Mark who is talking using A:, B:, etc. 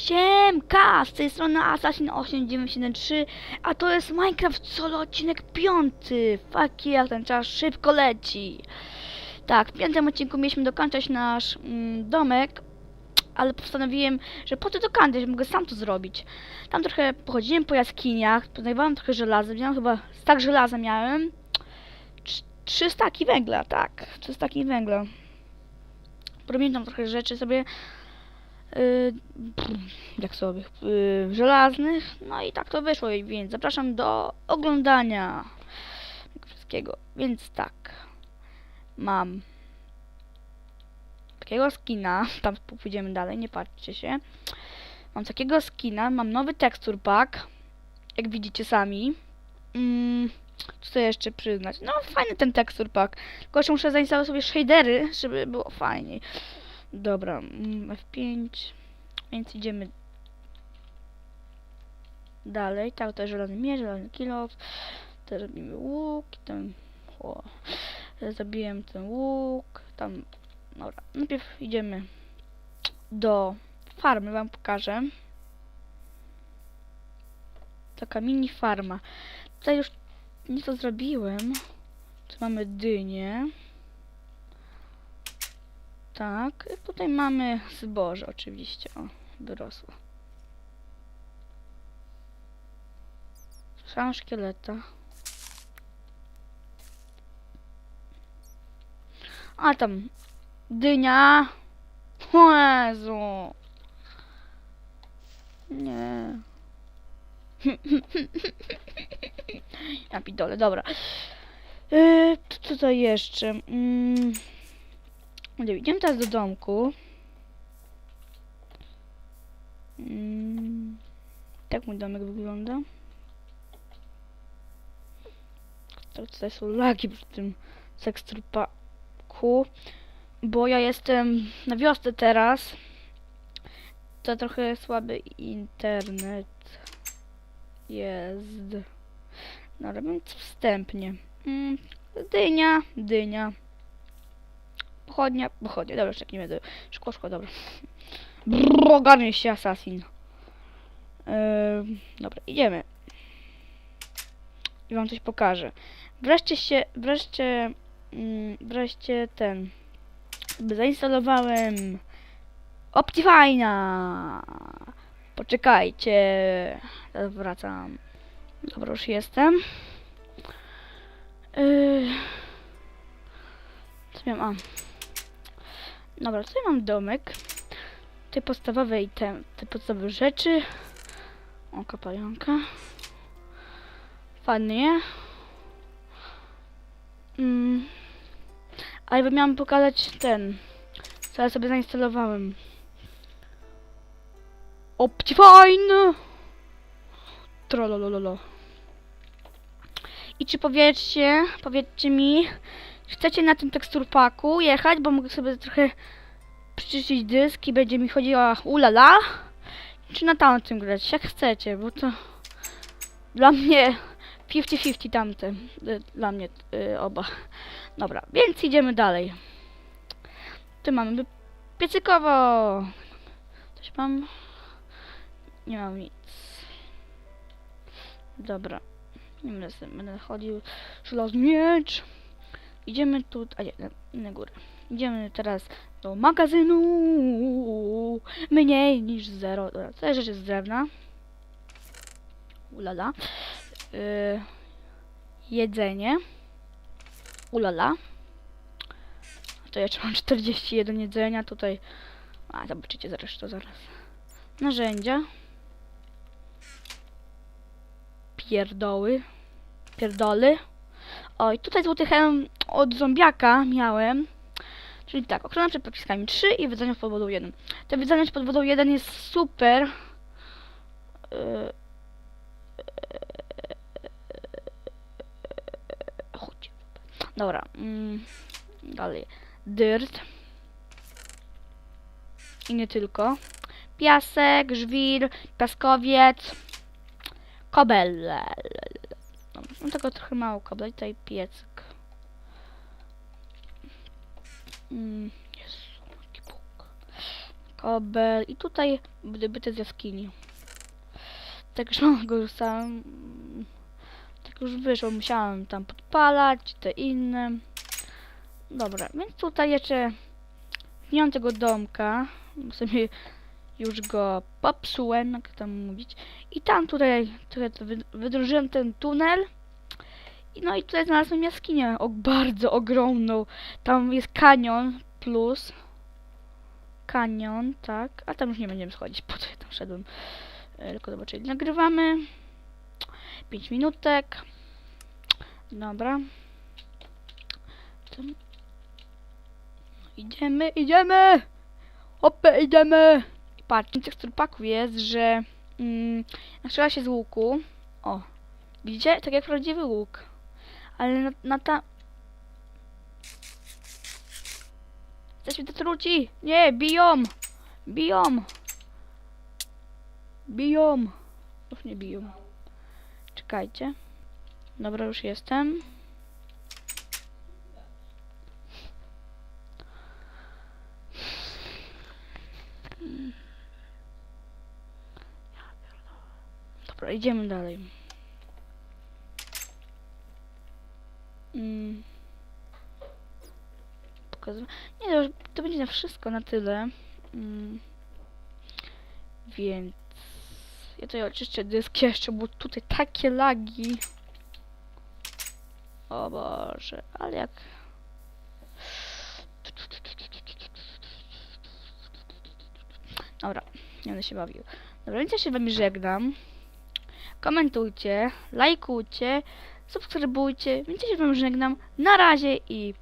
A: Siemka, z tej strony Assassin8973, a to jest Minecraft Solo odcinek piąty. Fuck jak ten czas szybko leci. Tak, w piątym odcinku mieliśmy dokończać nasz mm, domek, ale postanowiłem, że po co dokończać, mogę sam to zrobić. Tam trochę pochodziłem po jaskiniach, poznajdowałem trochę żelaza, miałem chyba stak żelaza miałem. Trz- Trzy staki węgla, tak, trzy staki węgla. Robiłem tam trochę rzeczy sobie, jak sobie, yy, żelaznych. No i tak to wyszło, więc zapraszam do oglądania wszystkiego. Więc tak, mam takiego skina, tam pójdziemy dalej, nie patrzcie się. Mam takiego skina, mam nowy texture pack, jak widzicie sami. Mm, co jeszcze przyznać? No fajny ten texture pack, tylko jeszcze muszę zainstalować sobie shadery, żeby było fajniej. Dobra, mm, F5, więc idziemy dalej. Tak, to jest żelazny miecz, żelazny kilof. Teraz robimy łuk, ten... O, zabiłem ten łuk, tam... Dobra, najpierw idziemy do farmy, wam pokażę. Taka mini farma. Tutaj już nieco zrobiłem. Tu mamy dynię. Tak, tutaj mamy zboże oczywiście. O, wyrosło. Słyszałam szkieleta. A tam dynia. O Jezu. Nie. Ja pidole, dobra. Yy, co tutaj jeszcze? Mm. Nie, idziemy teraz do domku. Mm, tak mój domek wygląda. To tutaj są lagi w tym teksturpaku. Bo ja jestem na wiosce teraz. To trochę słaby internet jest. No robię wstępnie. Mm, dynia, dynia. Pochodnia, pochodnia, dobra, jeszcze nie będę. Szkło, szkło, dobra. Brrr, ogarnij się, assassin. Yy, dobra, idziemy. I wam coś pokażę. Wreszcie się, wreszcie, mm, wreszcie ten, zainstalowałem Optifine'a. Poczekajcie, teraz wracam. Dobra, już jestem. Yy, co miałem? A. Dobra, tutaj mam domek. Te podstawowe item, te podstawowe rzeczy. O, kapająka. Fajnie. Mm. A jakby miałam pokazać ten, co ja sobie zainstalowałem. Optifine! Trollololo. I czy powiedzcie, powiedzcie mi, chcecie na tym teksturpaku jechać, bo mogę sobie trochę przyczyścić dysk i będzie mi chodziła ulala, czy na tamtym grać, jak chcecie, bo to dla mnie 50-50 tamte, y, dla mnie y, oba. Dobra, więc idziemy dalej. Tu mamy piecykowo. Coś mam? Nie mam nic. Dobra. Nie będę, będę chodził. Żelazny miecz. Idziemy tu. A nie, na, górę. Idziemy teraz do magazynu. Mniej niż zero. Dobra, to rzecz jest z drewna. Ulala. Yy, jedzenie. Ulala. To jeszcze mam 41 jedzenia. Tutaj. A, zobaczycie zresztą zaraz. Narzędzia. Pierdoły. Pierdoly. Oj, tutaj złoty hełm od zombiaka miałem. Czyli tak, ochrona przed popiskami 3 i wydzenie pod wodą 1. To wydzenie pod wodą 1 jest super. Yy, Chodź. Dobra. Mm, dalej. Dirt. I nie tylko. Piasek, żwir, piaskowiec, kobel. Mam tego trochę mało kobel. Tutaj piecyk. Mm, Jezu, jaki Bóg. Kobel i tutaj wydobyte z jaskini. Tak już mam go sam. Tak już wyszło, musiałem tam podpalać, te inne. Dobra, więc tutaj jeszcze nie mam tego domka. Sobie już go popsułem, jak tam mówić. I tam tutaj trochę to wy- wydrożyłem ten tunel. No i tutaj znalazłem jaskinię, o, bardzo ogromną. Tam jest kanion plus. Kanion, tak. A tam już nie będziemy schodzić, po co ja tam szedłem. E, Tylko zobaczyli. Nagrywamy. 5 minutek. Dobra. Tam. Idziemy, idziemy! Hopę, idziemy! I patrz, z tych paków jest, że mm, się z łuku. O, widzicie? Tak jak prawdziwy łuk. Ale na, na ta... Jesteśmy do truci! Nie, biją! Biją! Biją! Już nie biją. Czekajcie. Dobra, już jestem. Dobra, idziemy dalej. Mm. Nie, to, to będzie na wszystko, na tyle. Mm. Więc ja tutaj oczyszczę dysk jeszcze, bo tutaj takie lagi. O Boże, ale jak... Dobra, nie będę się bawił. Dobra, więc ja się wami żegnam. Komentujcie, lajkujcie, subskrybujcie, więc ja się wam żegnam. Na razie i